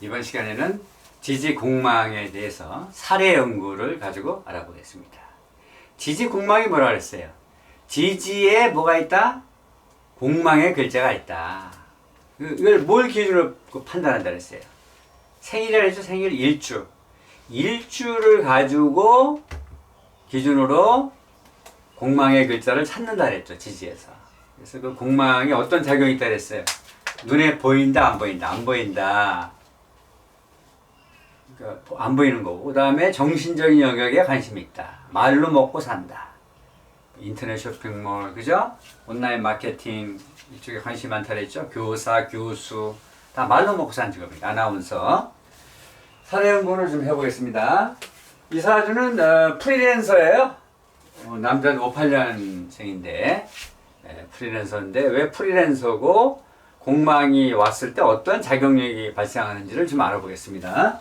이번 시간에는 지지 공망에 대해서 사례 연구를 가지고 알아보겠습니다. 지지 공망이 뭐라 그랬어요? 지지에 뭐가 있다? 공망의 글자가 있다. 그- 이걸 뭘 기준으로 그 판단한다 그랬어요? 생일이라 했죠? 생일 일주. 일주를 가지고 기준으로 공망의 글자를 찾는다 그랬죠. 지지에서. 그래서 그 공망에 어떤 작용이 있다 그랬어요? 눈에 보인다 안 보인다 안 보인다 안 보이는 거고. 그 다음에 정신적인 영역에 관심이 있다. 말로 먹고 산다. 인터넷 쇼핑몰 그죠? 온라인 마케팅 이쪽에 관심이 많다 그랬죠? 교사 교수. 다 말로 먹고 사는 직업입니다. 아나운서. 사례 연구를 좀 해보겠습니다. 이 사주는 어, 프리랜서예요. 어, 남자는 58년생인데 예, 프리랜서인데 왜 프리랜서고 공망이 왔을 때 어떤 자격력이 발생하는지를 좀 알아보겠습니다.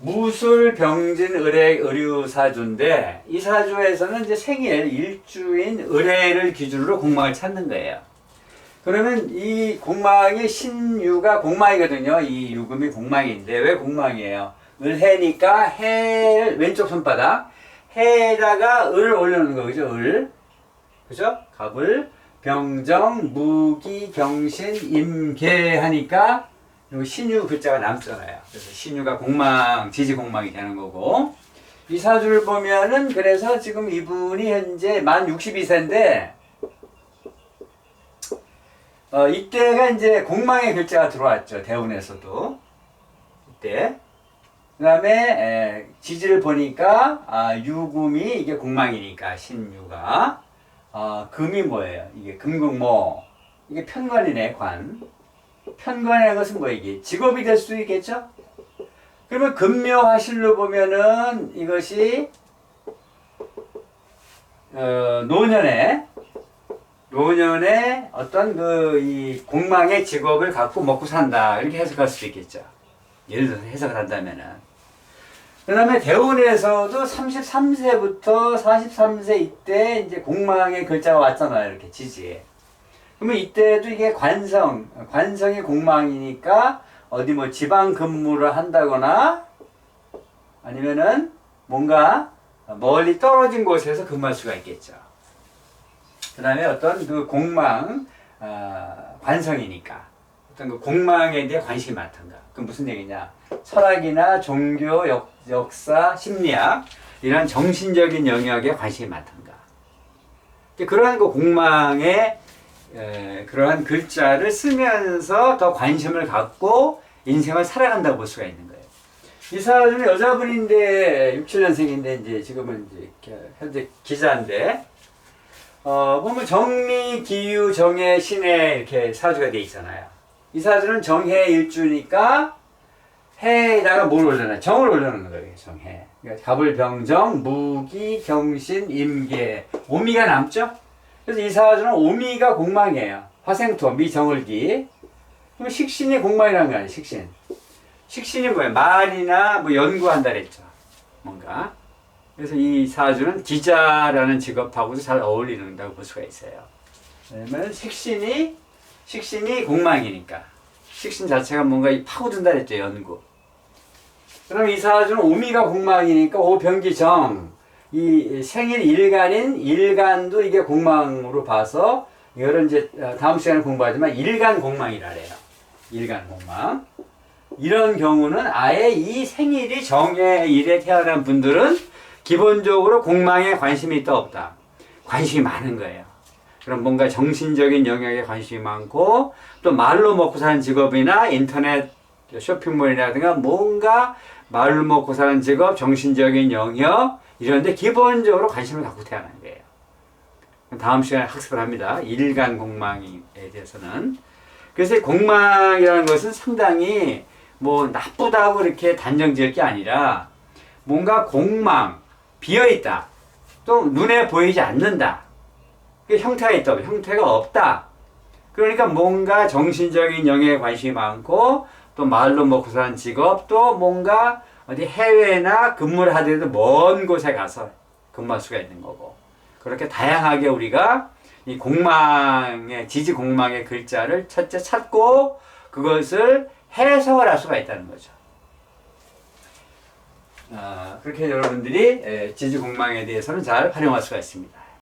무술 병진 의뢰 의류 사주인데 이 사주에서는 이제 생일 일주인 의뢰를 기준으로 공망을 찾는 거예요. 그러면 이 공망이 신유가 공망이거든요. 이 유금이 공망인데 왜 공망이에요? 을해니까 해 왼쪽 손바닥 해에다가 을 올려놓는 거죠. 을 그죠? 갑을 병정, 무기, 경신, 임계 하니까 요 신유 글자가 남잖아요. 그래서 신유가 공망, 지지 공망이 되는 거고 이 사주를 보면은 그래서 지금 이분이 현재 만 62세인데 어, 이때가 이제 공망의 글자가 들어왔죠. 대운에서도 이때 그 다음에 지지를 보니까 아, 유금이 이게 공망이니까 신유가 아, 금이 뭐예요? 이게 금극모. 이게 편관이네, 관. 편관이라는 것은 뭐 이게 직업이 될 수도 있겠죠? 그러면 금묘화실로 보면은 이것이 어, 노년에 노년에 어떤 그 이 공망의 직업을 갖고 먹고 산다 이렇게 해석할 수도 있겠죠. 예를 들어서 해석을 한다면은 그 다음에 대운에서도 33세부터 43세 이때 이제 공망의 글자가 왔잖아요. 이렇게 지지에. 그러면 이때도 이게 관성, 관성이 공망이니까 어디 뭐 지방 근무를 한다거나 아니면은 뭔가 멀리 떨어진 곳에서 근무할 수가 있겠죠. 그 다음에 어떤 그 공망, 아, 관성이니까 어떤 그 공망에 대해 관심이 많던가. 그럼 무슨 얘기냐? 철학이나 종교, 역, 역사, 심리학 이런 정신적인 영역에 관심이 많던가. 그러한 그 공망의 에, 그러한 글자를 쓰면서 더 관심을 갖고 인생을 살아간다고 볼 수가 있는 거예요. 이 사람은 여자분인데 6, 7년생인데 이제 지금은 이제 현재 기자인데 어, 보면 정리, 기유, 정해, 신해 이렇게 사주가 돼 있잖아요. 이 사주는 정해 일주니까 해에다가 뭘 올려놔? 정을 올려놓는 거예요, 정해. 그러니까 갑을 병정, 무기, 경신, 임계, 오미가 남죠? 그래서 이 사주는 오미가 공망이에요. 화생토, 미정을기. 그럼 식신이 공망이라는 거 아니에요, 식신. 식신이 뭐예요? 말이나 뭐 연구한다 그랬죠. 뭔가. 그래서 이 사주는 기자라는 직업하고도 잘 어울리는다고 볼 수가 있어요. 왜냐면 식신이 식신이 공망이니까 식신 자체가 뭔가 이 파고든다 그랬죠 연구. 그럼 이 사주는 오미가 공망이니까 오병기정 이 생일 일간인 일간도 이게 공망으로 봐서 이거를 이제 다음 시간에 공부하지만 일간 공망이라 그래요. 일간 공망. 이런 경우는 아예 이 생일이 정해일에 태어난 분들은 기본적으로 공망에 관심이 있다 없다. 관심이 많은 거예요. 그럼 뭔가 정신적인 영역에 관심이 많고 또 말로 먹고 사는 직업이나 인터넷 쇼핑몰이라든가 뭔가 말로 먹고 사는 직업, 정신적인 영역 이런데 기본적으로 관심을 갖고 태어난 거예요. 다음 시간에 학습을 합니다. 일간 공망에 대해서는. 그래서 이 공망이라는 것은 상당히 뭐 나쁘다고 이렇게 단정 지을 게 아니라 뭔가 공망, 비어있다. 또 눈에 보이지 않는다. 그 형태가 있다. 형태가 없다. 그러니까 뭔가 정신적인 영역에 관심이 많고 또 말로 먹고 사는 직업 또 뭔가 어디 해외나 근무를 하더라도 먼 곳에 가서 근무할 수가 있는 거고 그렇게 다양하게 우리가 이 공망의 지지 공망의 글자를 첫째 찾고 그것을 해석을 할 수가 있다는 거죠. 아, 그렇게 여러분들이 에, 지지 공망에 대해서는 잘 활용할 수가 있습니다.